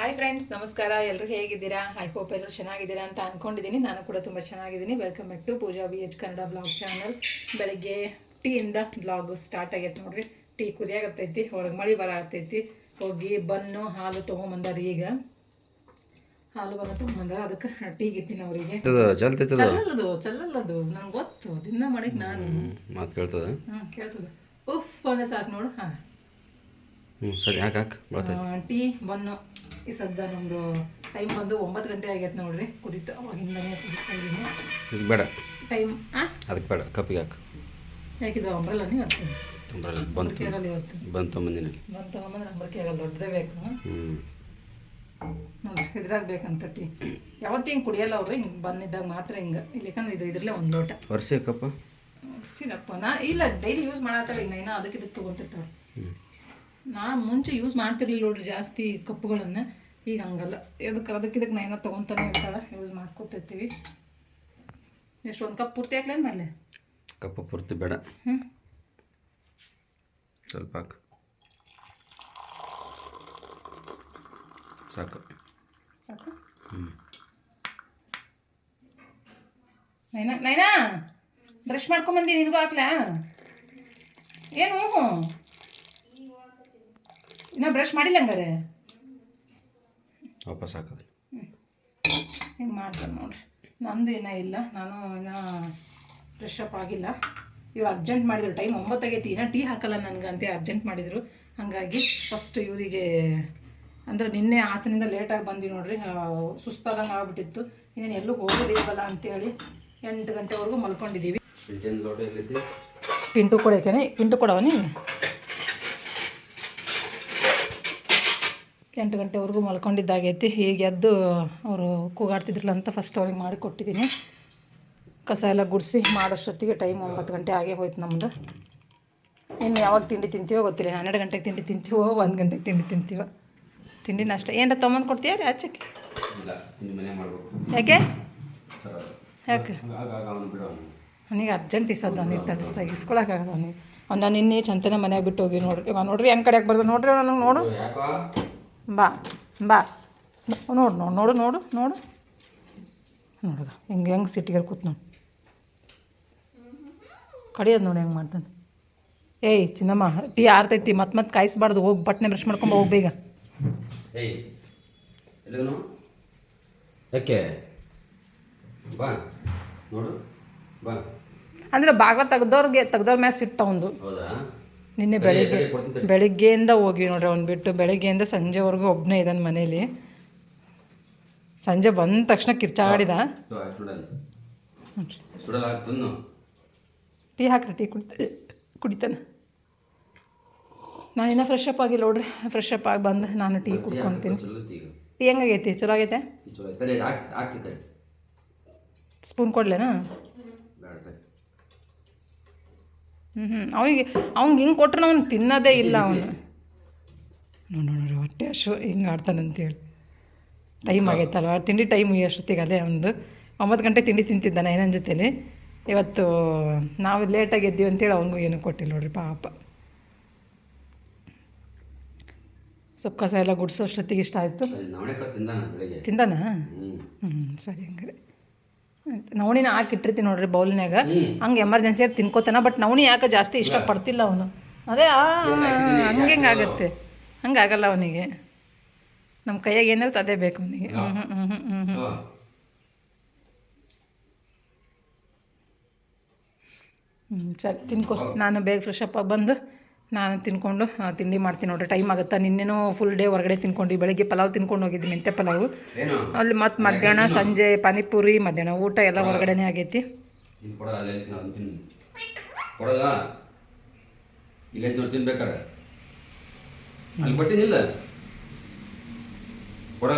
Hi friends ನಮಸ್ಕಾರ. ಎಲ್ಲರೂ ಹೇಗಿದ್ದೀರಾ? ಐ ಹೋಪ್ ಎಲ್ಲರೂ ಚೆನ್ನಾಗಿದ್ದೀರಾ ಅಂತ ಅಂದ್ಕೊಂಡಿದ್ದೀನಿ ನಾನು ಕೂಡ ತುಂಬ ಚೆನ್ನಾಗಿದ್ದೀನಿ. Welcome back to Pooja V H Kannada vlog channel ಬೆಳಗ್ಗೆ ಟೀಯಿಂದ ಬ್ಲಾಗ್ ಸ್ಟಾರ್ಟ್ ಆಗೈತೆ ನೋಡ್ರಿ. ಟೀ ಕುದಿಯಾಗತ್ತೈತಿ ಹೊರಗೆ ಮಳೆ ಬರತ್ತೈತಿ ಹೋಗಿ ಬನ್ನು ಹಾಲು ತೊಗೊಂಬಂದಾರ ಈಗ. ಹಾಲು ಬನ್ನು ತೊಗೊಂಬಂದಾರ. ಅದಕ್ಕೆ ಟೀ ಗಿಟ್ಟಿನ ಅವರಿಗೆ. ಚಲ್ತೈತದ ಚಲ್ಲಲ್ಲದು ನಂಗೆ ಗೊತ್ತು. ದಿನ ಮಾಡಿಕ್ ನಾನು. ಕೇಳ್ತದ? ಹಾಂ ಕೇಳ್ತದ. ಉಫ್ ಒಂದೇ ಸಾಕು ನೋಡು. ಹಾಂ. ಹ್ಞೂ ಸರಿ ಹಾಕಿ ಆ, ಟೀ ಬನ್ನು ಈ ಸದ್ದ ನಮ್ಮದು ಟೈಮ್ ಬಂದು ಒಂಬತ್ತು ಗಂಟೆ ಆಗೈತೆ ನೋಡ್ರಿ ಕುದೀತು ಅವಾಗಿಂದನೇ ಕುದಿಸ್ತಾ ಇದ್ದೀನಿ ಇದಕ್ಕೆ ಬೇಡ. ಟೈಮ್ ಹಾಂ ಅದಕ್ಕೆ ಬೇಡ ಕಪ್ಪಿಗೆ ಹಾಕು. ಯಾಕಿದು ಅಂಬ್ರಲ್ಲ ನೀವು ಇವತ್ತು ಅಂಬ್ರಲ್ಲ ಬಂತು. ಆಗಲ್ಲ ಇವತ್ತು. ಬಂತು ತೊಗೊಂಬಂದಿನಿ ಬಂತು ತಗೊಂಬಂದ್ರೆ ಅಂಬ್ರಕ್ಕೆ ಆಗಲ್ಲ ದೊಡ್ಡದೇ ಬೇಕು. ಹ್ಞೂ ನೋಡ್ರಿ ಇದ್ರಾಗ ಬೇಕಂತ ಟೀ. ಯಾವತ್ತು ಹಿಂಗೆ ಕುಡಿಯಲ್ಲ ಅವ್ರು ಹಿಂಗೆ ಬಂದಿದ್ದಾಗ ಮಾತ್ರ ಹಿಂಗೆ. ಇಲ್ಲಿಕಂದ್ರೆ ಇದು ಇದ್ರಲ್ಲೇ ಒಂದು ಲೋಟ. ವರ್ಷ ಕಪ್ಪ. ಸಿನಪ್ಪ ನಾ ಇಲ್ಲ ಡೈಲಿ ಯೂಸ್ ಮಾಡತ್ತಲ್ಲ ಈಗ ನೈನಾ ಅದಕ್ಕೆ ಇದಕ್ಕೆ ತೊಗೊಂತಿರ್ತಾವೆ ಹ್ಞೂ ನಾ ಮುಂಚೆ ಯೂಸ್ ಮಾಡ್ತಿರ್ಲಿಲ್ಲ ನೋಡ್ರಿ ಜಾಸ್ತಿ ಕಪ್ಪುಗಳನ್ನು. ಈಗ ಹಂಗಲ್ಲ. ಅದಕ್ಕೆ ಅದಕ್ಕೆ ಇದಕ್ಕೆ ಏನೋ ತೊಗೊತಾನೆ ಇರ್ತಾಳೆ ಯೂಸ್ ಮಾಡ್ಕೊತಿರ್ತೀವಿ. ಎಷ್ಟು ಒಂದು ಕಪ್ ಪೂರ್ತಿ ಹಾಕ್ಲೇನು ಮಾಡಲಿ? ಕಪ್ಪ ಪೂರ್ತಿ ಬೇಡ. ಹ್ಞೂ ಸ್ವಲ್ಪ ಹಾಕು. ಸಾಕು. ಸಾಕು? ಹ್ಞೂ ನೈನಾ ನೈನಾ? ಬ್ರಷ್ ಮಾಡ್ಕೊಂಬಂದಿ ನಿನಗೂ ಹಾಕ್ಲಾ? ಏನು ಇನ್ನೂ ಬ್ರಷ್ ಮಾಡಿಲ್ಲ ಹಂಗಾರೆ? ವಾಪಸ್ ಹಾಕೋದು. ಹಿಂಗೆ ಮಾಡ್ತಾರೆ ನೋಡ್ರಿ. ನಂದು ಇನ್ನೂ ಇಲ್ಲ. ನಾನು ಇನ್ನೂ ಫ್ರೆಶ್ ಅಪ್ ಆಗಿಲ್ಲ. ಇವ್ರು ಅರ್ಜೆಂಟ್ ಮಾಡಿದ್ರು. ಟೈಮ್ ಒಂಬತ್ತಾಗೈತಿ ಇನ್ನೂ ಟೀ ಹಾಕಲ್ಲ ನನಗೆ ಅಂತ ಅರ್ಜೆಂಟ್ ಮಾಡಿದರು. ಹಾಗಾಗಿ ಫಸ್ಟ್ ಇವರಿಗೆ ಅಂದ್ರೆ ನಿನ್ನೆ ಆಸನಿಂದ ಲೇಟಾಗಿ ಬಂದ್ವಿ ನೋಡ್ರಿ. ಸುಸ್ತಾದಂಗೆ ಆಗ್ಬಿಟ್ಟಿತ್ತು. ಇನ್ನೇನು ಎಲ್ಲೂ ಹೋಗೋದಿಲ್ವಲ್ಲ ಅಂತೇಳಿ ಎಂಟು ಗಂಟೆವರೆಗೂ ಮಲ್ಕೊಂಡಿದ್ದೀವಿ ಪಿಂಟು ಲೋಟ ಎಲ್ಲೈತಿ ಪಿಂಟು ಕೊಡವ ಪಿಂಟು ಎಂಟು ಗಂಟೆವರೆಗೂ ಮಲ್ಕೊಂಡಿದ್ದಾಗೈತಿ. ಹೀಗೆ ಎದ್ದು ಅವರು ಕೂಗಾಡ್ತಿದ್ರಲ್ಲ ಅಂತ ಫಸ್ಟ್ ಅವ್ರಿಗೆ ಮಾಡಿ ಕೊಟ್ಟಿದ್ದೀನಿ. ಕಸ ಎಲ್ಲ ಗುಡಿಸಿ ಮಾಡೋಷ್ಟೊತ್ತಿಗೆ ಟೈಮ್ ಒಂಬತ್ತು ಗಂಟೆ ಆಗೇ ಹೋಯ್ತು ನಮ್ಮದು ಇನ್ನು ಯಾವಾಗ ತಿಂಡಿ ತಿಂತೀವೋ ಗೊತ್ತಿಲ್ಲ. ಹನ್ನೆರಡು ಗಂಟೆಗೆ ತಿಂಡಿ ತಿಂತೀವೋ ಒಂದು ಗಂಟೆಗೆ ತಿಂಡಿ ತಿಂತೀವೋ. ತಿಂಡಿ ನಾಷ್ಟ ಏನಾರ ತೊಗೊಂಬಂದು ಕೊಡ್ತೀಯ ರೀ ಮನೆ ಯಾಕೆ? ಯಾಕೆ? ನನಗೆ ಅರ್ಜೆಂಟ್ ಇಸದ ಅವನಿಗೆ ತಡಿಸ್ತಾ ಇಸ್ಕೊಳಕ್ಕಾಗಲ್ಲ ಅವನಿಗೆ. ಅವ್ನು ನಾನು ನಿನ್ನೆ ಚಂತನೆ ಮನೆಯಾಗ ಬಿಟ್ಟು ಹೋಗಿ ನೋಡ್ರಿ. ಇವಾಗ ನೋಡ್ರಿ ಹೆಂಗೆ ಬರ್ದು ನೋಡ್ರಿ ನನಗೆ ನೋಡು. ಬಾ ಬಾ. ನೋಡು ನೋಡು ನೋಡು ನೋಡು ನೋಡು. ನೋಡುಗ ಹಿಂಗೆ ಹೆಂಗೆ ಸಿಟ್ಟಿಗೆ ಕೂತ್ ನೋಡಿ. ಕಡಿಯೋದು ನೋಡಿ ಹೆಂಗೆ ಮಾಡ್ತಾನೆ. ಏಯ್ ಚಿನ್ನಮ್ಮ ಟೀ ಆರ್ತೈತಿ. ಮತ್ತೆ ಮತ್ತೆ ಕಾಯಿಸ್ಬಾರ್ದು. ಹೋಗಿ ಬಟ್ಟನೆ ಬ್ರಷ್ ಮಾಡ್ಕೊಂಬ ಹೋಗಿ ಬೇಗ. ಯಾಕೆ? ಬಾ ನೋಡು. ಬಾ. ಅಂದ್ರೆ ಬಾಗ್ಲ ತೆಗ್ದವ್ರಿಗೆ ತೆಗ್ದವ್ರ ಮ್ಯಾಲೆ ಸಿಟ್ಟು ಒಂದು. ಹೌದಾ? ನಿನ್ನೆ ಬೆಳಿಗ್ಗೆ. ಬೆಳಿಗ್ಗೆಯಿಂದ ಹೋಗಿ ನೋಡ್ರಿ ಅವ್ನು ಬಿಟ್ಟು. ಬೆಳಿಗ್ಗೆಯಿಂದ ಸಂಜೆವರೆಗೂ ಒಬ್ಬನೇ ಇದ್ದಾನೆ ಮನೇಲಿ. ಸಂಜೆ ಬಂದ ತಕ್ಷಣ ಕಿರ್ಚಾಡಿದ. ಟೀ ಹಾಕ್ರಿ ಟೀ ಕುಡಿತ ಕುಡಿತಾನೆ. ನಾನು ಇನ್ನೂ ಫ್ರೆಶ್ ಅಪ್ ಆಗಿಲ್ಲ ನೋಡ್ರಿ. ಫ್ರೆಶ್ ಅಪ್ ಆಗಿ ಬಂದು ನಾನು ಟೀ ಕುಡ್ಕೊತೀನಿ. ಟೀ ಹೆಂಗಾಗೈತಿ? ಚಲೋ ಆಗೈತೆ? ಸ್ಪೂನ್ ಕೊಡ್ಲೇನಾ ಬೇಡ ತಡಿ ಹ್ಞೂ ಹ್ಞೂ ಅವನಿಗೆ ಅವ್ನಿಗೆ ಹಿಂಗೆ ಕೊಟ್ರೆ ಅವ್ನು ತಿನ್ನೋದೇ ಇಲ್ಲ ಅವನು. ನೋಡಿ ನೋಡ್ರಿ ಹೊಟ್ಟೆ ಅಶು ಹಿಂಗೆ ಆಡ್ತಾನಂತೇಳಿ ಟೈಮ್ ಆಗೈತಲ್ವ? ತಿಂಡಿ ಟೈಮ್ ಅಷ್ಟೊತ್ತಿಗೆ ಅದೇ ಒಂದು. ಒಂಬತ್ತು ಗಂಟೆ ತಿಂಡಿ ತಿಂತಿದ್ದಾನೆ ಏನನ್ನ ಜೊತೇಲಿ. ಇವತ್ತು ನಾವು ಲೇಟಾಗಿ ಎದ್ದೀವಿ ಅಂತೇಳಿ ಅವನಿಗೂ ಏನೂ ಕೊಟ್ಟಿಲ್ಲ ನೋಡ್ರಿ ಪಾಪ. ಸ್ವಲ್ಪ ಕಸ ಎಲ್ಲ ಗುಡಿಸೋ ಅಷ್ಟೊತ್ತಿಗೆ ಇಷ್ಟ ಆಯಿತು. ತಿಂದಾನಾ ಹ್ಞೂ ಸರಿ ಹಂಗಾರೆ. ನವಣಿನ ಹಾಕಿಟ್ಟಿರ್ತೀನಿ ನೋಡ್ರಿ ಬೌಲ್ನ್ಯಾಗ. ಹ್ಞೂ ಹಂಗೆ ಎಮರ್ಜೆನ್ಸಿಯಾಗಿ ತಿನ್ಕೋತಾನ ಬಟ್ ನವಣಿ ಯಾಕೆ ಜಾಸ್ತಿ ಇಷ್ಟಪಡ್ತಿಲ್ಲ ಅವನು. ಅದೇ ಹಂಗೆ ಆಗುತ್ತೆ. ಆಗತ್ತೆ ಹಂಗಾಗಲ್ಲ ಅವನಿಗೆ. ನಮ್ಮ ಕೈಯಾಗ ಏನಿರುತ್ತೆ ಅದೇ ಬೇಕು ಅವನಿಗೆ. ಹ್ಞೂ ಹ್ಞೂ ಹ್ಞೂ ಹ್ಞೂ ಹ್ಞೂ ಹ್ಞೂ ಸರಿ ತಿನ್ಕೋ. ನಾನು ಬೇಗ ಫ್ರೆಶ್ ಅಪ್ ಆಗಿ ಬಂದು ನಾನು ತಿನ್ಕೊಂಡು ತಿಂಡಿ ಮಾಡ್ತೀನಿ ನೋಡ್ರಿ ಟೈಮ್ ಆಗುತ್ತಾ? ನಿನ್ನೆನೂ ಫುಲ್ ಡೇ ಹೊರಗಡೆ ತಿನ್ಕೊಂಡು ಬೆಳಗ್ಗೆ ಪಲಾವ್ ತಿನ್ಕೊಂಡು ಹೋಗಿದ್ವಿ ಮೆಂತ್ಯ ಪಲಾವು. ಅಲ್ಲಿ ಮತ್ತೆ ಮಧ್ಯಾಹ್ನ ಸಂಜೆ ಪಾನಿಪುರಿ ಮಧ್ಯಾಹ್ನ ಊಟ ಎಲ್ಲ ಹೊರಗಡೆನೇ ಆಗೈತಿ. ಹೆಂಗ್ ಕೊಡಲ್ಲ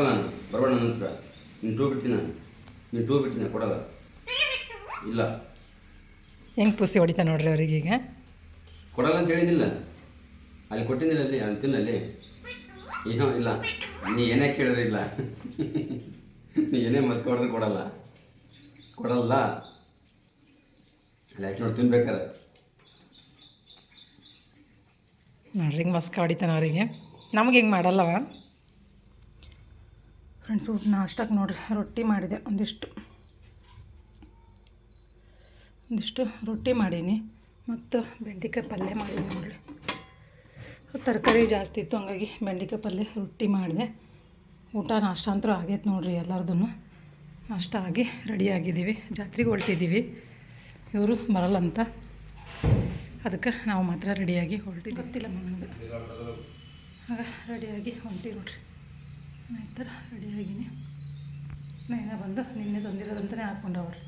ನಾನು ಬರಬೇಡ ನೀನು ಟೂ ಬಿಡ್ತೀನಿ ನಾನು. ನೀನು ಟೂ ಬಿಡ್ತೀನಿ ಕೊಡಲ್ಲ. ಇಲ್ಲ. ಹೆಂಗೆ ಪುಸಿ ಹೊಡಿತಾ ನೋಡ್ರಿ ಅವ್ರಿಗೀಗ? ಕೊಡಲ್ಲ ಅಂತ ಹೇಳಿದಿಲ್ಲ ಅಲ್ಲಿ ಕೊಟ್ಟಿದ್ದಿಲ್ಲ ಅಲ್ಲಿ ಅಲ್ಲಿ ತಿನ್ನಲ್ಲಿ. ಏನೋ ಇಲ್ಲ ನೀ ಏನೇ ಕೇಳಿದ್ರೆ ಇಲ್ಲ. ನೀ ಏನೇ ಮಸ್ಕ್ ಹೊಡೆದ್ರೆ ಕೊಡಲ್ಲ. ಕೊಡಲ್ಲ. ಅಲ್ಲಿ ಯಾಕೆ ನೋಡಿ ತಿನ್ಬೇಕಾರೆ. ನೋಡ್ರಿ ಹಿಂಗೆ ಮಸ್ಕ ಹೊಡಿತಾನೆ ಅವರಿಗೆ. ನಮಗೆ ಹಿಂಗೆ ಮಾಡಲ್ಲವ? ಫ್ರೆಂಡ್ಸ್ ಊಟ ನಾಷ್ಟಕ್ಕೆ ನೋಡ್ರಿ. ರೊಟ್ಟಿ ಮಾಡಿದೆ ಒಂದಿಷ್ಟು. ಒಂದಿಷ್ಟು ರೊಟ್ಟಿ ಮಾಡೀನಿ. ಮತ್ತು ಬೆಂಡೆಕಾಯಿ ಪಲ್ಯ ಮಾಡಿದೆ ನೋಡ್ರಿ. ತರಕಾರಿ ಜಾಸ್ತಿ ಇತ್ತು, ಹಂಗಾಗಿ ಬೆಂಡೆಕಾಯಿ ಪಲ್ಯ ರೊಟ್ಟಿ ಮಾಡಿದೆ. ಊಟ ನಾಷ್ಟ ಅಂತೂ ಆಗೈತೆ ನೋಡ್ರಿ ಎಲ್ಲರದನ್ನು ನಾಷ್ಟ ಆಗಿ ರೆಡಿ ಆಗಿದ್ದೀವಿ. ಜಾತ್ರೆಗೆ ಹೊರಟಿದ್ದೀವಿ. ಇವರು ಬರಲ್ಲಂತ ಅದಕ್ಕೆ ನಾವು ಮಾತ್ರ ರೆಡಿಯಾಗಿ ಹೊರಟಿ ಗೊತ್ತಿಲ್ಲ ನನಗೆ ಆಗ ರೆಡಿಯಾಗಿ ಹೊಂಟೀವಿ ನೋಡ್ರಿ. ನಾ ಈ ಥರ ರೆಡಿಯಾಗಿನಿ. ನೈನ ಬಂದು ನಿನ್ನೆ ತಂದಿರೋದಂತಲೇ ಹಾಕ್ಕೊಂಡವ್ರಿ.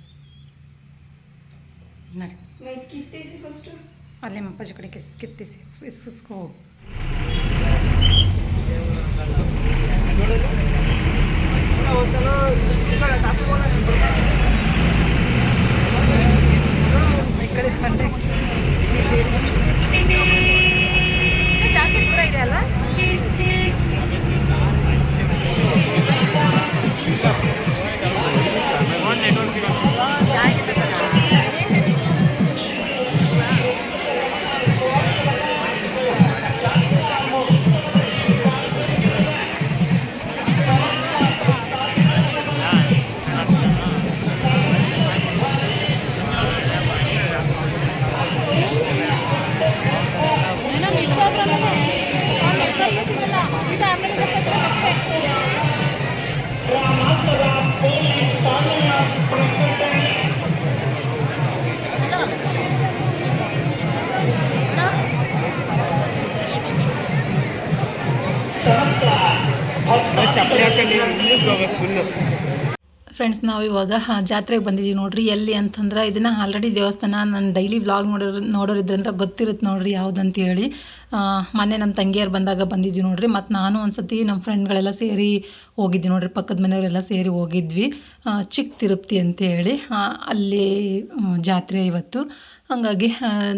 ನೋಡಿ. ಕಿತ್ತೇಸಿ ಫಸ್ಟು ಅಲ್ಲಿ ನಮ್ಮ ಅಪ್ಪಾಜಿ ಕಡೆ ಕಿಸ್ ಕಿತ್ತಿಸಿ. ಇಸ್ಕೋ ಕಡೆ ಬಂದೆ. ಜಾಸ್ತಿ ದೂರ ಇದೆ ಅಲ್ವಾ? ಫ್ರೆಂಡ್ಸ್ ನಾವು ಇವಾಗ ಜಾತ್ರೆಗೆ ಬಂದಿದ್ದೀವಿ ನೋಡ್ರಿ. ಎಲ್ಲಿ ಅಂತಂದ್ರೆ, ಇದನ್ನು ಆಲ್ರೆಡಿ ದೇವಸ್ಥಾನ ನಾನು ಡೈಲಿ ವ್ಲಾಗ್ ನೋಡೋರು ನೋಡೋರಿದ್ರಂದ್ರೆ ಗೊತ್ತಿರುತ್ತೆ ನೋಡ್ರಿ ಯಾವುದಂತ ಹೇಳಿ ಮೊನ್ನೆ ನಮ್ಮ ತಂಗಿಯರು ಬಂದಾಗ ಬಂದಿದ್ವಿ ನೋಡ್ರಿ. ಮತ್ತು ನಾನು ಒಂದು ಸತಿ ನಮ್ಮ ಫ್ರೆಂಡ್ಗಳೆಲ್ಲ ಸೇರಿ ಹೋಗಿದ್ವಿ ನೋಡ್ರಿ. ಪಕ್ಕದ ಮನೆಯವರೆಲ್ಲ ಸೇರಿ ಹೋಗಿದ್ವಿ. ಚಿಕ್ಕ ತಿರುಪ್ತಿ ಅಂತ ಹೇಳಿ ಅಲ್ಲಿ ಜಾತ್ರೆ ಇವತ್ತು. ಹಾಗಾಗಿ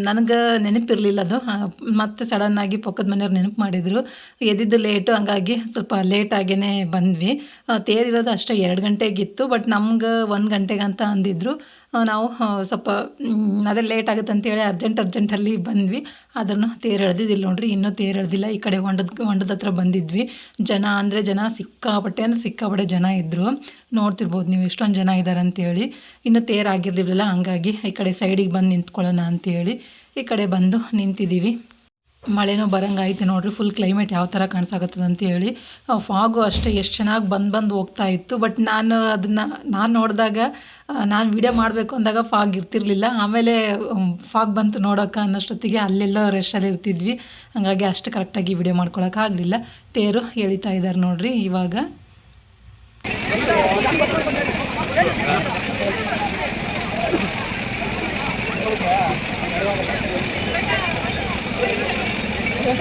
ನನಗೆ ನೆನಪಿರಲಿಲ್ಲ ಅದು. ಮತ್ತು ಸಡನ್ನಾಗಿ ಪಕ್ಕದ ಮನೆಯವ್ರು ನೆನಪು ಮಾಡಿದರು. ಎದ್ದಿದ್ದು ಲೇಟು ಹಂಗಾಗಿ ಸ್ವಲ್ಪ ಲೇಟಾಗೇ ಬಂದ್ವಿ. ತೇರಿರೋದು ಅಷ್ಟೇ ಎರಡು ಗಂಟೆಗಿತ್ತು ಬಟ್ ನಮ್ಗೆ ಒಂದು ಗಂಟೆಗೆ ಅಂತ ಅಂದಿದ್ರು. ನಾವು ಸ್ವಲ್ಪ ಅದೇ ಲೇಟ್ ಆಗುತ್ತೆ ಅಂತೇಳಿ ಅರ್ಜೆಂಟ್ ಅರ್ಜೆಂಟಲ್ಲಿ ಬಂದ್ವಿ. ಅದನ್ನು ತೇರು ಎಳ್ದಿದ್ದಿಲ್ಲ ನೋಡ್ರಿ, ಇನ್ನೂ ತೇರು ಎಳ್ದಿಲ್ಲ. ಈ ಕಡೆ ಹೊಂಡದ ಹೊಂಡದ ಹತ್ರ ಬಂದಿದ್ವಿ. ಜನ ಅಂದರೆ ಜನ ಸಿಕ್ಕಾಪಟ್ಟೆ, ಅಂದರೆ ಸಿಕ್ಕಾಪಟ್ಟೆ ಜನ ಇದ್ದರು ನೋಡ್ತಿರ್ಬೋದು ನೀವು ಎಷ್ಟೊಂದು ಜನ ಇದ್ದಾರೆ ಅಂತೇಳಿ. ಇನ್ನೂ ತೇರು ಆಗಿರಲಿಲ್ಲ, ಹಂಗಾಗಿ ಈ ಕಡೆ ಸೈಡಿಗೆ ಬಂದು ನಿಂತ್ಕೊಳ್ಳೋಣ ಅಂತೇಳಿ ಈ ಕಡೆ ಬಂದು ನಿಂತಿದ್ದೀವಿ. ಮಳೆನೂ ಬರಂಗಾಯ್ತು ನೋಡಿರಿ. ಫುಲ್ ಕ್ಲೈಮೇಟ್ ಯಾವ ಥರ ಕಾಣಿಸಾಗತ್ತದ ಹೇಳಿ ಫಾಗು ಅಷ್ಟೇ ಎಷ್ಟು ಚೆನ್ನಾಗಿ ಬಂದು ಬಂದು ಹೋಗ್ತಾ ಇತ್ತು. ಬಟ್ ನಾನು ಅದನ್ನು ನಾನು ನೋಡಿದಾಗ ನಾನು ವಿಡಿಯೋ ಮಾಡಬೇಕು ಅಂದಾಗ ಫಾಗ್ ಇರ್ತಿರ್ಲಿಲ್ಲ. ಆಮೇಲೆ ಫಾಗ್ ಬಂತು ನೋಡೋಕೆ ಅನ್ನೋಷ್ಟೊತ್ತಿಗೆ ಅಲ್ಲೆಲ್ಲೋ ರೆಸ್ಟಲ್ಲಿ ಇರ್ತಿದ್ವಿ. ಹಾಗಾಗಿ ಅಷ್ಟು ಕರೆಕ್ಟಾಗಿ ವಿಡಿಯೋ ಮಾಡ್ಕೊಳಕ್ಕಾಗಲಿಲ್ಲ ತೇರು ಎಳಿತಾ ಇದ್ದಾರೆ ನೋಡಿರಿ ಇವಾಗ. Mari,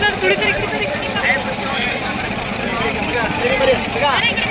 mari, tulis, tulis, tulis, tulis. Mari, mari, mari.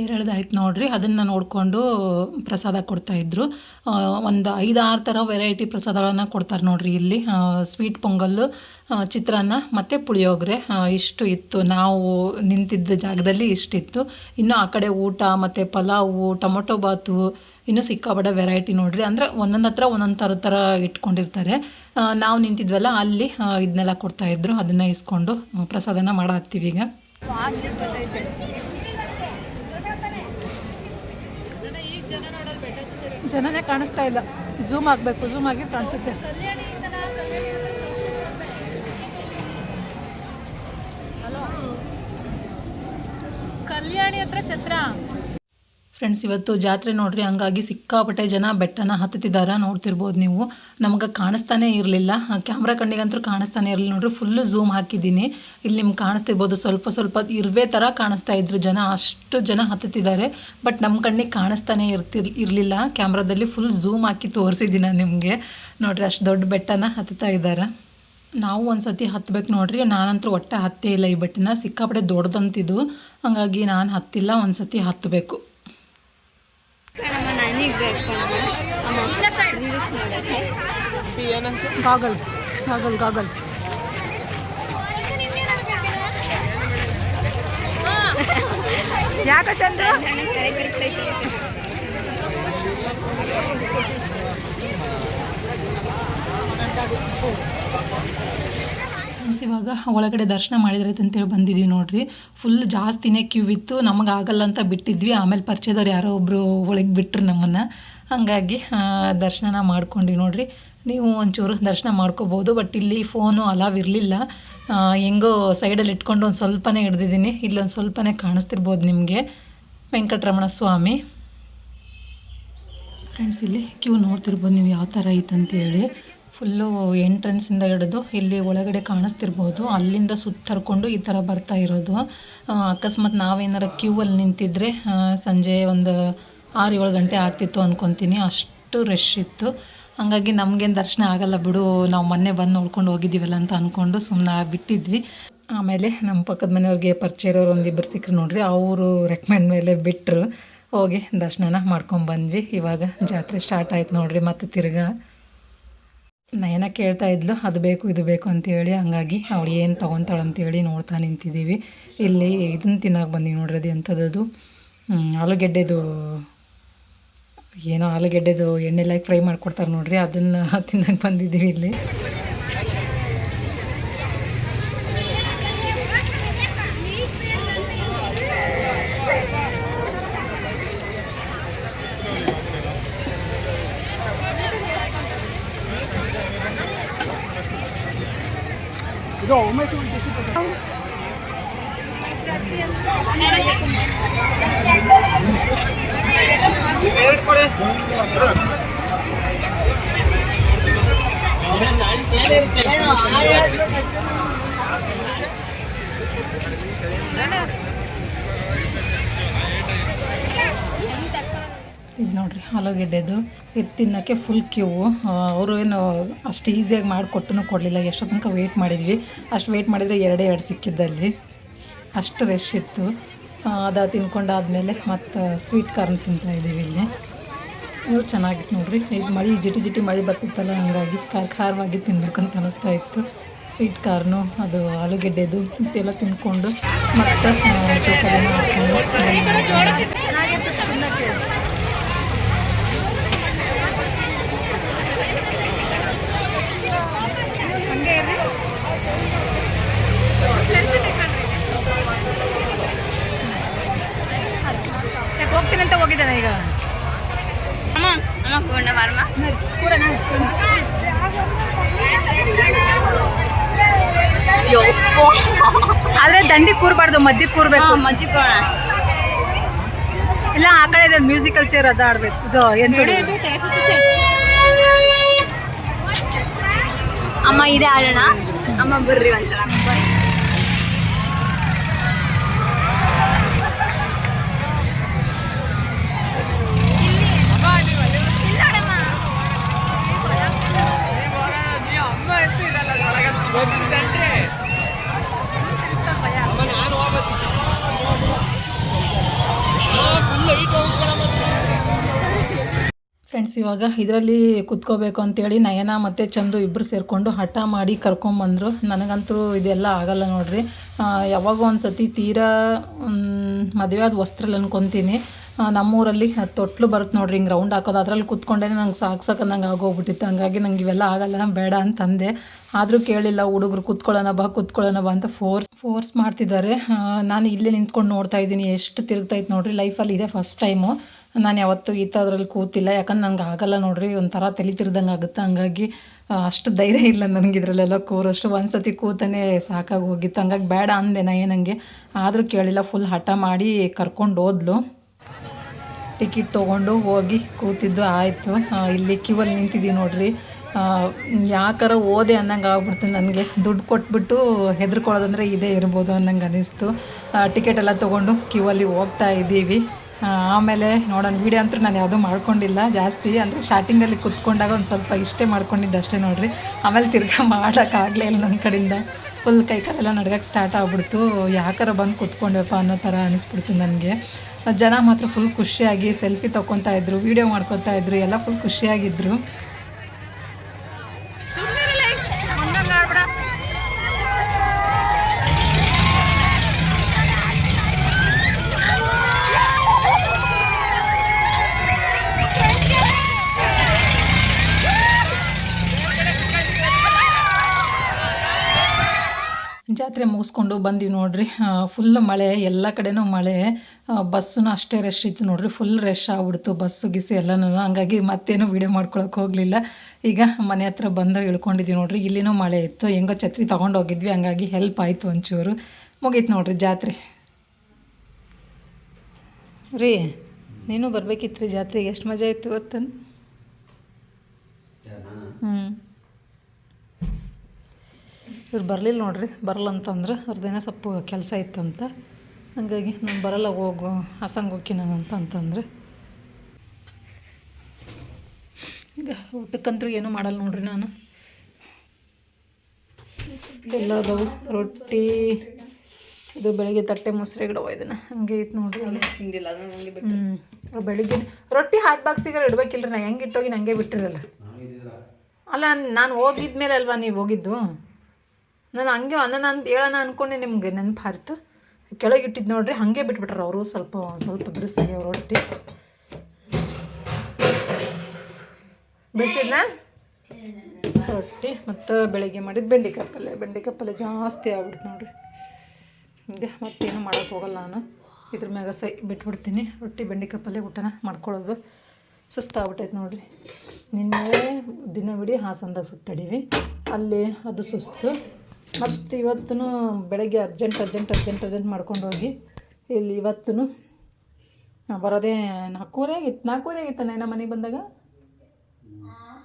ತೇರಳ್ದಾಯ್ತು ನೋಡ್ರಿ. ಅದನ್ನು ನೋಡಿಕೊಂಡು ಪ್ರಸಾದ ಕೊಡ್ತಾಯಿದ್ರು ಒಂದು ಐದಾರು ಥರ ವೆರೈಟಿ ಪ್ರಸಾದಗಳನ್ನು ಕೊಡ್ತಾರೆ ನೋಡ್ರಿ ಇಲ್ಲಿ. ಸ್ವೀಟ್ ಪೊಂಗಲ್ಲು ಚಿತ್ರಾನ್ನ ಮತ್ತು ಪುಳಿಯೋಗರೆ. ಇಷ್ಟು ಇತ್ತು. ನಾವು ನಿಂತಿದ್ದ ಜಾಗದಲ್ಲಿ ಇಷ್ಟಿತ್ತು. ಇನ್ನು ಆ ಕಡೆ ಊಟ ಮತ್ತು ಪಲಾವು, ಟೊಮೊಟೊ ಬಾತು ಇನ್ನೂ ಸಿಕ್ಕಾಪಟ್ಟೆ ವೆರೈಟಿ ನೋಡಿರಿ. ಅಂದರೆ ಒಂದೊಂದು ಹತ್ರ ಒಂದೊಂದು ಥರ ಥರ ಇಟ್ಕೊಂಡಿರ್ತಾರೆ. ನಾವು ನಿಂತಿದ್ವಲ್ಲ, ಅಲ್ಲಿ ಇದನ್ನೆಲ್ಲ ಕೊಡ್ತಾಯಿದ್ರು ಅದನ್ನು ಇಸ್ಕೊಂಡು ಪ್ರಸಾದನ ಮಾಡಾಕ್ತೀವಿ ಈಗ. ಜನನೇ ಕಾಣಿಸ್ತಾ ಇಲ್ಲ. ಝೂಮ್ ಆಗಬೇಕು ಝೂಮ್ ಆಗಿ ಕಾಣಿಸುತ್ತೆ. ಕಲ್ಯಾಣಿ ಹತ್ರ ಛತ್ರ. ಫ್ರೆಂಡ್ಸ್ ಇವತ್ತು ಜಾತ್ರೆ ನೋಡ್ರಿ, ಹಂಗಾಗಿ ಸಿಕ್ಕಾಪಟ್ಟೆ ಜನ ಬೆಟ್ಟನ ಹತ್ತುತ್ತಿದ್ದಾರೆ ನೋಡ್ತಿರ್ಬೋದು ನೀವು. ನಮ್ಗೆ ಕಾಣಿಸ್ತಾನೆ ಇರಲಿಲ್ಲ. ಕ್ಯಾಮ್ರಾ ಕಣ್ಣಿಗಂತೂ ಕಾಣಿಸ್ತಾನೆ ಇರಲಿಲ್ಲ. ನೋಡ್ರಿ ಫುಲ್ಲು ಝೂಮ್ ಹಾಕಿದ್ದೀನಿ. ಇಲ್ಲಿ ನಿಮ್ಗೆ ಕಾಣಿಸ್ತಿರ್ಬೋದು, ಸ್ವಲ್ಪ ಸ್ವಲ್ಪ ಇರುವೆ ಥರ ಕಾಣಿಸ್ತಾ ಇದ್ರು ಜನ. ಅಷ್ಟು ಜನ ಹತ್ತುತ್ತಿದ್ದಾರೆ. ಬಟ್ ನಮ್ಮ ಕಣ್ಣಿಗೆ ಕಾಣಿಸ್ತಾನೆ ಇರ್ತಿರ್, ಇರಲಿಲ್ಲ. ಕ್ಯಾಮ್ರಾದಲ್ಲಿ ಫುಲ್ ಝೂಮ್ ಹಾಕಿ ತೋರಿಸಿದ್ದೀನಿ ನಿಮಗೆ. ನೋಡ್ರಿ, ಅಷ್ಟು ದೊಡ್ಡ ಬೆಟ್ಟನ ಹತ್ತುತ್ತಾ ಇದ್ದಾರೆ? ನಾವು ಒಂದು ಸತಿ ಹತ್ತಬೇಕು ನೋಡ್ರಿ. ನಾನಂತೂ ಒಟ್ಟೆ ಹತ್ತೇ ಇಲ್ಲ ಈ ಬೆಟ್ಟನ. ಸಿಕ್ಕಾಪಟ್ಟೆ ದೊಡ್ಡದಂತಿದ್ದು ಹಾಗಾಗಿ ನಾನು ಹತ್ತಿಲ್ಲ ಒಂದು ಸತಿ ಹತ್ತಬೇಕು. ಕಣಮ್ಮ ನನಗೆ ಬೇಕು ಅಮ್ಮ ರೀಲ್ಸ್ ನೋಡಕ್ಕೆ ಗಾಗಲ್ ಗಾಗಲ್ ಗಾಗಲ್ ಯಾಕ ಚಂದ ನನಗೆ ತಲೆ ಬಿರ್ತೈತೆ ಫ್ರೆಂಡ್ಸ್ ಇವಾಗ ಒಳಗಡೆ ದರ್ಶನ ಮಾಡಿದ್ರೈತೆ ಅಂತೇಳಿ ಬಂದಿದ್ದೀವಿ ನೋಡ್ರಿ. ಫುಲ್ ಜಾಸ್ತಿನೇ ಕ್ಯೂ ಇತ್ತು. ನಮಗೆ ಆಗಲ್ಲ ಅಂತ ಬಿಟ್ಟಿದ್ವಿ. ಆಮೇಲೆ ಪರಿಚಯದವ್ರು ಯಾರೋ ಒಬ್ಬರು ಒಳಗೆ ಬಿಟ್ಟರು ನಮ್ಮನ್ನು. ಹಾಗಾಗಿ ದರ್ಶನ ಮಾಡ್ಕೊಂಡ್ವಿ ನೋಡ್ರಿ. ನೀವು ಒಂಚೂರು ದರ್ಶನ ಮಾಡ್ಕೋಬೋದು ಬಟ್ ಇಲ್ಲಿ ಫೋನು ಅಲಾವ್ ಇರಲಿಲ್ಲ. ಹೆಂಗೋ ಸೈಡಲ್ಲಿ ಇಟ್ಕೊಂಡು ಒಂದು ಸ್ವಲ್ಪನೇ ಹಿಡ್ದಿದ್ದೀನಿ. ಇಲ್ಲೊಂದು ಸ್ವಲ್ಪನೇ ಕಾಣಿಸ್ತಿರ್ಬೋದು ನಿಮಗೆ. ವೆಂಕಟರಮಣ ಸ್ವಾಮಿ. ಫ್ರೆಂಡ್ಸ್ ಇಲ್ಲಿ ಕ್ಯೂ ನೋಡ್ತಿರ್ಬೋದು ನೀವು ಯಾವ ಥರ ಐತಂತೇಳಿ. ಫುಲ್ಲು ಎಂಟ್ರೆನ್ಸಿಂದ ಹಿಡಿದು ಇಲ್ಲಿ ಒಳಗಡೆ ಕಾಣಿಸ್ತಿರ್ಬೋದು. ಅಲ್ಲಿಂದ ಸುತ್ತರ್ಕೊಂಡು ಈ ಥರ ಬರ್ತಾ ಇರೋದು. ಅಕಸ್ಮಾತ್ ನಾವೇನಾರ ಕ್ಯೂ ಅಲ್ಲಿ ನಿಂತಿದ್ರೆ ಸಂಜೆ ಒಂದು ಆರು ಏಳು ಗಂಟೆ ಆಗ್ತಿತ್ತು ಅಂದ್ಕೊತೀನಿ ಅಷ್ಟು ರಶ್ ಇತ್ತು. ಹಾಗಾಗಿ ನಮಗೇನು ದರ್ಶನ ಆಗಲ್ಲ ಬಿಡು, ನಾವು ಮೊನ್ನೆ ಬಂದು ನೋಡ್ಕೊಂಡು ಹೋಗಿದ್ದೀವಲ್ಲ ಅಂತ ಅಂದ್ಕೊಂಡು ಸುಮ್ಮನೆ ಬಿಟ್ಟಿದ್ವಿ ಆಮೇಲೆ ನಮ್ಮ ಪಕ್ಕದ ಮನೆಯವ್ರಿಗೆ ಪರಿಚಯ ಇರೋರು ಒಂದಿಬ್ಬರು ಸಿಕ್ಕರು ನೋಡ್ರಿ, ಅವರು ರೆಕಮೆಂಡ್ ಮೇಲೆ ಬಿಟ್ಟರು ಹೋಗಿ ದರ್ಶನನ ಮಾಡ್ಕೊಂಬಂದ್ವಿ ಇವಾಗ ಜಾತ್ರೆ ಸ್ಟಾರ್ಟ್ ಆಯ್ತು ನೋಡ್ರಿ ಮತ್ತೆ ತಿರ್ಗಾ. ನಯನ ಕೇಳ್ತಾ ಇದ್ಲು, ಅದು ಬೇಕು, ಇದು ಬೇಕು ಅಂತೇಳಿ. ಹಂಗಾಗಿ ಅವಳು ಏನು ತೊಗೊತಾಳೆ ಅಂತೇಳಿ ನೋಡ್ತಾ ನಿಂತಿದ್ದೀವಿ. ಇಲ್ಲಿ ಇದನ್ನು ತಿನ್ನೋಕೆ ಬಂದೀವಿ ನೋಡ್ರಿ, ಅದು ಎಂಥದ್ದು ಆಲೂಗೆಡ್ಡೆದು, ಏನೋ ಆಲೂಗೆಡ್ಡೆದು ಎಣ್ಣೆಲಾಗಿ ಫ್ರೈ ಮಾಡಿಕೊಡ್ತಾರೆ ನೋಡ್ರಿ, ಅದನ್ನು ತಿನ್ನೋಕೆ ಬಂದಿದ್ದೀವಿ ಇಲ್ಲಿ. ಇದು ನೋಡ್ರಿ ಆಲೂಗೆಡ್ಡೆದು. ಇದು ತಿನ್ನೋಕ್ಕೆ ಫುಲ್ ಕ್ಯೂ ಅವರು ಏನು ಅಷ್ಟು ಈಸಿಯಾಗಿ ಮಾಡಿಕೊಟ್ಟು ಕೊಡಲಿಲ್ಲ. ಎಷ್ಟು ತನಕ ವೆಯ್ಟ್ ಮಾಡಿದ್ವಿ. ಅಷ್ಟು ವೆಯ್ಟ್ ಮಾಡಿದರೆ ಎರಡೇ ಎರಡು ಸಿಕ್ಕಿದ್ದಲ್ಲಿ. ಅಷ್ಟು ರಶ್ ಇತ್ತು. ಅದು ತಿನ್ಕೊಂಡಾದಮೇಲೆ ಮತ್ತು ಸ್ವೀಟ್ ಕಾರ್ನ್ ತಿಂತಾ ಇದ್ದೀವಿ ಇಲ್ಲಿ. ಇವು ಚೆನ್ನಾಗಿತ್ತು ನೋಡ್ರಿ. ಇದು ಮಳೆ, ಜಿಟಿ ಜಿಟಿ ಮಳೆ ಬರ್ತಿತ್ತಲ್ಲ, ಹಾಗಾಗಿ ಖಾರ ಖಾರವಾಗಿ ತಿನ್ಬೇಕಂತ ಅನ್ನಿಸ್ತಾ ಇತ್ತು. ಸ್ವೀಟ್ ಕಾರ್ನು ಅದು ಆಲೂಗೆಡ್ಡೆದು, ಇದೆಲ್ಲ ತಿನ್ಕೊಂಡು ಮತ್ತು ಹಂಗೆ ಇರ್ರಿ ಆದರೆ ದಂಡಿ ಕೂರ್ಬಾರ್ದು ಮಧ್ಯ ಕೂರ್ಬೇಕು. ಮಧ್ಯ ಇಲ್ಲ ಆ ಕಡೆ ಇದೆ ಮ್ಯೂಸಿಕಲ್ ಚೇರ್ ಅದ ಆಡ್ಬೇಕು. ಇದು ಎಂತ ಅಮ್ಮ ಇದೆ ಆಡೋಣ. ಅಮ್ಮ ಬರ್ರಿ ಒಂದ್ಸಲ ಬಾಯ್ ಇಲ್ಲ ಆಡಮ್ಮ. ಫ್ರೆಂಡ್ಸ್ ಇವಾಗ ಇದರಲ್ಲಿ ಕುತ್ಕೋಬೇಕು ಅಂತೇಳಿ ನಯನ ಮತ್ತು ಚಂದು ಇಬ್ಬರು ಸೇರಿಕೊಂಡು ಹಠ ಮಾಡಿ ಕರ್ಕೊಂಬಂದರು. ನನಗಂತೂ ಇದೆಲ್ಲ ಆಗಲ್ಲ ನೋಡ್ರಿ. ಯಾವಾಗೋ ಒಂದು ಸತಿ ತೀರಾ ಮದುವೆ ಆದ ವಸ್ತ್ರಲ್ಲಿ ಅನ್ಕೊತೀನಿ. ನಮ್ಮೂರಲ್ಲಿ ತೊಟ್ಲು ಬರುತ್ತೆ ನೋಡ್ರಿ, ಹಿಂಗೆ ರೌಂಡ್ ಹಾಕೋದು. ಅದರಲ್ಲಿ ಕುತ್ಕೊಂಡೇ ನಂಗೆ ಸಾಕು ನಂಗೆ ಆಗೋಗ್ಬಿಟ್ಟಿತ್ತು. ಹಂಗಾಗಿ ನಂಗೆ ಇವೆಲ್ಲ ಆಗಲ್ಲ, ಬೇಡ ಅಂತಂದೆ. ಆದರೂ ಕೇಳಿಲ್ಲ, ಹುಡುಗರು ಕುತ್ಕೊಳ್ಳೋಣ ಬಾ ಕುತ್ಕೊಳ್ಳೋಣ ಬಾ ಅಂತ ಫೋರ್ಸ್ ಫೋರ್ಸ್ ಮಾಡ್ತಿದ್ದಾರೆ. ನಾನು ಇಲ್ಲೇ ನಿಂತ್ಕೊಂಡು ನೋಡ್ತಾ ಇದ್ದೀನಿ. ಎಷ್ಟು ತಿರುಗ್ತೈತೆ ನೋಡಿರಿ, ಲೈಫಲ್ಲಿ ಇದೆ ಫಸ್ಟ್ ಟೈಮು. ನಾನು ಯಾವತ್ತೂ ಈ ಥರದ್ರಲ್ಲಿ ಕೂತಿಲ್ಲ. ಯಾಕಂದ್ರೆ ನಂಗೆ ಆಗಲ್ಲ ನೋಡಿರಿ, ಒಂಥರ ತಲೆ ತಿರ್ದಂಗೆ ಆಗುತ್ತೆ. ಹಂಗಾಗಿ ಅಷ್ಟು ಧೈರ್ಯ ಇಲ್ಲ ನನಗೆ ಇದರಲ್ಲೆಲ್ಲ ಕೂರಷ್ಟು ಒಂದು ಸತಿ ಕೂತಾನೆ ಸಾಕಾಗಿ ಹೋಗಿತ್ತು. ಹಂಗಾಗಿ ಬೇಡ ಅಂದೆ ನಾ ಏನಂಗೆ. ಆದರೂ ಕೇಳಿಲ್ಲ ಫುಲ್ ಹಠ ಮಾಡಿ ಕರ್ಕೊಂಡು ಹೋದ್ಲು. ಟಿಕೆಟ್ ತೊಗೊಂಡು ಹೋಗಿ ಕೂತಿದ್ದು, ಆಯಿತು. ಇಲ್ಲಿ ಕ್ಯೂವಲ್ಲಿ ನಿಂತಿದ್ದೀವಿ ನೋಡ್ರಿ. ಯಾಕಾರ ಓದೆ ಅನ್ನಂಗೆ ಆಗ್ಬಿಡ್ತು ನನಗೆ. ದುಡ್ಡು ಕೊಟ್ಬಿಟ್ಟು ಹೆದರ್ಕೊಳ್ಳೋದಂದ್ರೆ ಇದೇ ಇರ್ಬೋದು ಅನ್ನಂಗೆ ಅನಿಸ್ತು ಟಿಕೆಟ್ ಎಲ್ಲ ತೊಗೊಂಡು ಕ್ಯೂವಲ್ಲಿ ಹೋಗ್ತಾ ಇದ್ದೀವಿ. ಆಮೇಲೆ ನೋಡೋಣ ವೀಡಿಯೋ ಅಂತೂ ನಾನು ಯಾವುದೂ ಮಾಡ್ಕೊಂಡಿಲ್ಲ. ಜಾಸ್ತಿ ಅಂದರೆ ಸ್ಟಾರ್ಟಿಂಗಲ್ಲಿ ಕುತ್ಕೊಂಡಾಗ ಒಂದು ಸ್ವಲ್ಪ ಇಷ್ಟೇ ಮಾಡ್ಕೊಂಡಿದ್ದೆ ಅಷ್ಟೇ ನೋಡ್ರಿ. ಆಮೇಲೆ ತಿರ್ಗಾ ಮಾಡೋಕ್ಕಾಗಲೇ ಇಲ್ಲ ನನ್ನ ಕಡೆಯಿಂದ. ಫುಲ್ ಕೈ ಕಾಲೆಲ್ಲ ನಡ್ಗಕ್ಕೆ ಸ್ಟಾರ್ಟ್ ಆಗ್ಬಿಡ್ತು. ಯಾಕಾರ ಬಂದು ಕುತ್ಕೊಂಡೆಪ್ಪ ಅನ್ನೋ ಥರ ಅನಿಸ್ಬಿಡ್ತು ನನಗೆ. ಜನ ಮಾತ್ರ ಫುಲ್ ಖುಷಿಯಾಗಿ ಸೆಲ್ಫಿ ತೊಗೊತಾ ಇದ್ರು ವೀಡಿಯೋ ಮಾಡ್ಕೊತಾ ಇದ್ರು, ಎಲ್ಲ ಫುಲ್ ಖುಷಿಯಾಗಿದ್ದರು ಜಾತ್ರೆ ಮುಗಿಸ್ಕೊಂಡು ಬಂದಿವಿ ನೋಡ್ರಿ. ಫುಲ್ ಮಳೆ ಎಲ್ಲ ಕಡೆನೂ ಮಳೆ. ಬಸ್ಸೂ ಅಷ್ಟೇ ರಶ್ ಇತ್ತು ನೋಡ್ರಿ. ಫುಲ್ ರಶ್ ಆಗ್ಬಿಡ್ತು ಬಸ್ಸು ಗಿಸ್ಸು ಎಲ್ಲನೂ. ಹಂಗಾಗಿ ಮತ್ತೇನು ವೀಡಿಯೋ ಮಾಡ್ಕೊಳಕ್ಕೆ ಹೋಗಲಿಲ್ಲ. ಈಗ ಮನೆ ಹತ್ರ ಬಂದು ಇಳ್ಕೊಂಡಿದ್ವಿ ನೋಡ್ರಿ. ಇಲ್ಲಿನೂ ಮಳೆ ಇತ್ತು. ಹೆಂಗೋ ಛತ್ರಿ ತೊಗೊಂಡೋಗಿದ್ವಿ ಹಂಗಾಗಿ ಹೆಲ್ಪ್ ಆಯಿತು ಒಂಚೂರು. ಮುಗೀತು ನೋಡ್ರಿ ಜಾತ್ರೆ. ರೀ ನೀನು ಬರ್ಬೇಕಿತ್ತು ರೀ ಜಾತ್ರೆಗೆ. ಎಷ್ಟು ಮಜಾ ಇತ್ತು ಗೊತ್ತನ್? ಹ್ಞೂ ಇವ್ರು ಬರಲಿಲ್ಲ ನೋಡ್ರಿ ಬರಲ್ಲ ಅಂತಂದ್ರೆ ಅವ್ರದ್ದೇನೋ ಸ್ವಲ್ಪ ಕೆಲಸ ಇತ್ತಂತ. ಹಂಗಾಗಿ ನಾನು ಬರಲ್ಲ ಹೋಗು ಹಸಂಗೆ ಹೋಗಿ ನಾನು ಅಂತ ಅಂತಂದ್ರೆ. ಈಗ ಊಟಕ್ಕಂತೂ ಏನೂ ಮಾಡಲ್ಲ ನೋಡ್ರಿ ನಾನು. ಎಲ್ಲ ಅದಾವು ರೊಟ್ಟಿ ಇದು ಬೆಳಿಗ್ಗೆ ತಟ್ಟೆ ಮೊಸರು ಗಿಡವ ಇದನ್ನ ಹಂಗೆ ಐತೆ ನೋಡ್ರಿ. ಹ್ಞೂ ಬೆಳಿಗ್ಗೆ ರೊಟ್ಟಿ ಹಾಟ್ ಬಾಕ್ಸಿಗೆ ಇಡ್ಬೇಕಿಲ್ರಿ ನಾ ಹೆಂಗೆ ಇಟ್ಟೋಗಿ ನಂಗೆ ಬಿಟ್ಟಿರಲ್ಲ. ಅಲ್ಲ ನಾನು ಹೋಗಿದ್ಮೇಲೆ ಅಲ್ವಾ ನೀವು ಹೋಗಿದ್ದು? ನಾನು ಹಂಗೆ ಅನ್ನೋಣ ಅಂತ ಹೇಳೋಣ ಅಂದ್ಕೊಂಡೆ ನಿಮಗೆ ನೆನಪು ಹಾರಿತು ಕೆಳಗೆ ಇಟ್ಟಿದ್ದು ನೋಡ್ರಿ, ಹಾಗೆ ಬಿಟ್ಬಿಟ್ರೆ ಅವರು ಸ್ವಲ್ಪ ಸ್ವಲ್ಪ ಬಿಡಿಸಾಗಿ ಅವ್ರ ರೊಟ್ಟಿ ಬಿಡಿಸಿದ್ನ ರೊಟ್ಟಿ ಮತ್ತು ಬೆಳಿಗ್ಗೆ ಮಾಡಿದ ಬೆಂಡೆಕಾಯಿ ಪಲ್ಯ. ಬೆಂಡೆಕಾಯಿ ಪಲ್ಯ ಜಾಸ್ತಿ ಆಗ್ಬಿಡ್ತು ನೋಡ್ರಿ. ಹಿಂಗೆ ಮತ್ತೇನು ಮಾಡೋಕ್ಕೆ ಹೋಗಲ್ಲ ನಾನು. ಇದ್ರ ಮ್ಯಾಗ ಸೈ ಬಿಟ್ಬಿಡ್ತೀನಿ. ರೊಟ್ಟಿ, ಬೆಂಡೆಕಾಯಿ ಪಲ್ಯ ಊಟನ ಮಾಡ್ಕೊಳ್ಳೋದು. ಸುಸ್ತಾಗ್ಬಿಟ್ಟೈತೆ ನೋಡ್ರಿ. ನಿನ್ನೆ ದಿನವಿಡೀ ಹಾಸನದಾಗ ಸುತ್ತಾಡೀವಿ. ಅಲ್ಲಿ ಅದು ಸುಸ್ತು. ಮತ್ತು ಇವತ್ತೂ ಬೆಳಗ್ಗೆ ಅರ್ಜೆಂಟ್ ಅರ್ಜೆಂಟ್ ಅರ್ಜೆಂಟ್ ಅರ್ಜೆಂಟ್ ಮಾಡ್ಕೊಂಡು ಹೋಗಿ ಇಲ್ಲಿ ಇವತ್ತೂ ಬರೋದೇ ನಾಲ್ಕೂವರೆ ಆಗಿತ್ತು ನಾಲ್ಕೂವರೆ ಆಗಿತ್ತು ನಮ್ಮ ಮನೆಗೆ ಬಂದಾಗ?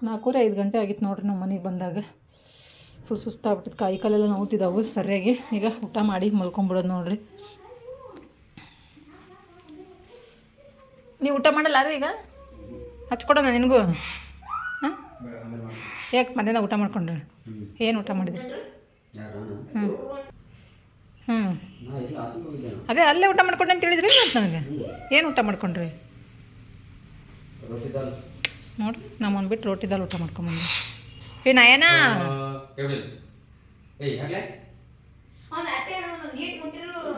ನಾಲ್ಕೂವರೆ ಐದು ಗಂಟೆ ಆಗಿತ್ತು ನೋಡ್ರಿ ನಮ್ಮ ಮನೆಗೆ ಬಂದಾಗ. ಫುಲ್ ಸುಸ್ತಾಗ್ಬಿಟ್ಟಿತ್ತು, ಕಾಯಿ ಕಾಲೆಲ್ಲ ನೋವುತ್ತಿದ್ದಾವೆ ಸರಿಯಾಗಿ. ಈಗ ಊಟ ಮಾಡಿ ಮಲ್ಕೊಂಬಿಡೋದು ನೋಡ್ರಿ. ನೀವು ಊಟ ಮಾಡಲ್ಲ ರೀ ಈಗ? ಹಚ್ಕೊಡೋಣ ನಿನಗೂ. ಹಾಂ? ಯಾಕೆ ಮಧ್ಯಾಹ್ನ ಊಟ ಮಾಡ್ಕೊಂಡ್ರೆ? ಏನು ಊಟ ಮಾಡಿದ್ರಿ? ಹ್ಞೂ ಅದೇ ಅಲ್ಲೇ ಊಟ ಮಾಡ್ಕೊಂಡೆ ಅಂತ ಹೇಳಿದ್ರಿ ಮತ್ತು ನನಗೆ? ಏನು ಊಟ ಮಾಡ್ಕೊಂಡ್ರಿ? ರೊಟ್ಟಿ ನಮ್ಮ ನೋಡ್ರಿ ನಮ್ಮ ಬಿಟ್ಟು ರೊಟ್ಟಿ ದಾಲ್ ಊಟ ಮಾಡ್ಕೊಂಬಂದ್ರಿ ಏ ನಾ ಕೇಳಿ ಏಯ್ ಯಾಕೆ?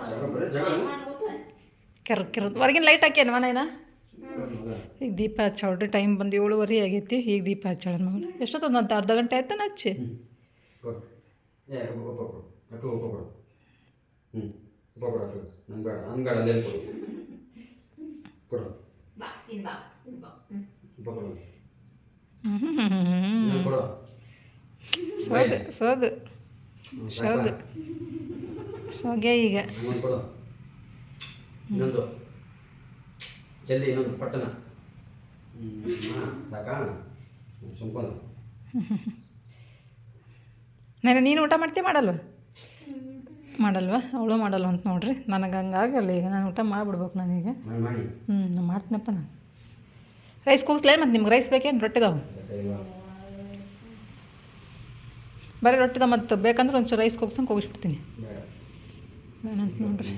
ಜಗಳ ಬರೀ ಜಗಳ? ಕೆರ ಕೆರ ಹೊರಗಿನ ಲೈಟ್ ಹಾಕ್ಯಾನ ನಯನ? ಈಗ ದೀಪ ಹಚ್ಚಾಳ್ರಿ ಟೈಮ್ ಬಂದು ಏಳುವರೆ ಆಗೈತಿ. ಈಗ ದೀಪ ಹಚ್ಚಾಳ ಮಗಳು ಎಷ್ಟೊತ್ತೊಂದು ಒಂದು ಅರ್ಧ ಗಂಟೆ ಆಯ್ತಾನ ಹಚ್ಚಿ? ಏ ಒಬ್ಬ ಕೊಡು ಅಕ್ಕ ಒಬ್ಬ ಕೊಡು ಹ್ಞೂ ಒಬ್ಬ ಕೊಡು ಅಕ್ಕ ನಂಗೆ ಬೇಡ ನಂಗೆ ಬೇಡ ಅಲ್ಲೇ ಕೊಡು ಕೊಡು ಸೋಗೆ ಈಗ. ಇನ್ನೊಂದು ಕೊಡು ಇನ್ನೊಂದು. ಜಲ್ದಿ ಇನ್ನೊಂದು ಪಟ್ಟಣ. ಹ್ಞೂ ಹಾಂ ಸಾಕಾ ಸುಮ್ಕೊಂಡು ನಾನು ನೀನು ಊಟ ಮಾಡ್ತೀಯ ಮಾಡಲ್ವ ಮಾಡಲ್ವಾ? ಅವಳು ಮಾಡಲ್ಲ ಅಂತ ನೋಡ್ರಿ. ನನಗೆ ಹಂಗಾಗಲ್ಲ ಈಗ ನಾನು ಊಟ ಮಾಡಿಬಿಡ್ಬೇಕು ನಾನೀಗ. ಹ್ಞೂ ನಾನು ಮಾಡ್ತೀನಪ್ಪ ನಾನು. ರೈಸ್ ಕೂಗಿಸ್ಲೇ ಮತ್ತು ನಿಮ್ಗೆ ರೈಸ್ ಬೇಕೇನು ರೊಟ್ಟಿದಾವು? ಬರೀ ರೊಟ್ಟಿದ ಮತ್ತು ಬೇಕಂದ್ರೆ ಒಂಚೂರು ರೈಸ್ ಕೂಗ್ಸಂಗೆ ಕೂಗಿಸ್ಬಿಡ್ತೀನಿ. ಬೇಡಂತ ಏನಂತ ನೋಡ್ರಿ.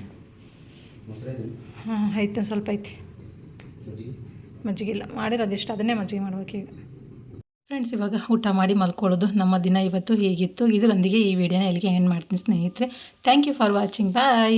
ಹಾಂ ಐತೆ ಸ್ವಲ್ಪ ಐತಿ ಮಜ್ಜಿಗೆ ಇಲ್ಲ. ಮಾಡಿರೋದಿಷ್ಟು ಅದನ್ನೇ ಮಜ್ಜಿಗೆ ಮಾಡ್ಬೇಕೀಗ. ಈಗ ಫ್ರೆಂಡ್ಸ್ ಇವಾಗ ಊಟ ಮಾಡಿ ಮಲ್ಕೊಳ್ಳೋದು ನಮ್ಮ ದಿನ ಇವತ್ತು ಹೇಗಿತ್ತು? ಇದರೊಂದಿಗೆ ಈ ವಿಡಿಯೋನ ಇಲ್ಲಿಗೆ ಎಂಡ್ ಮಾಡ್ತೀನಿ ಸ್ನೇಹಿತರೆ. Thank you for watching bye